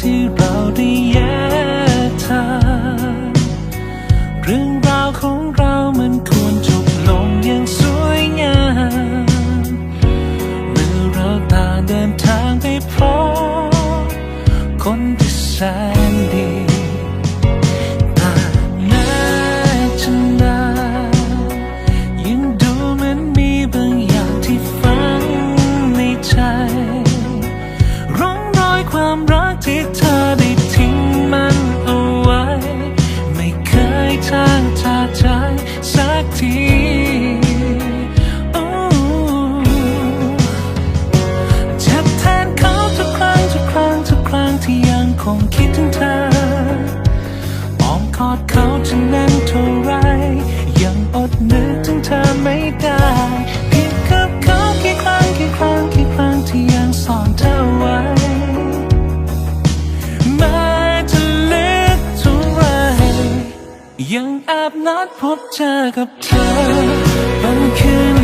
ที่เราได้ องคิดถึงเธอออมกอดเขาจะแน่นเท่าไร ยังอดนึกถึงเธอไม่ได้เพียงกับเขากี่ครั้งกี่ครั้งกี่ครั้งที่ยังซ่อนเธอไว้ม้จะลึกเท่าไรยังแอบนัดพบเจอกับเธอบางคืน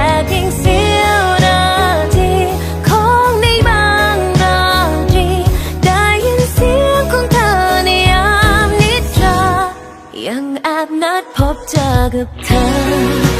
个他。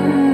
Amen.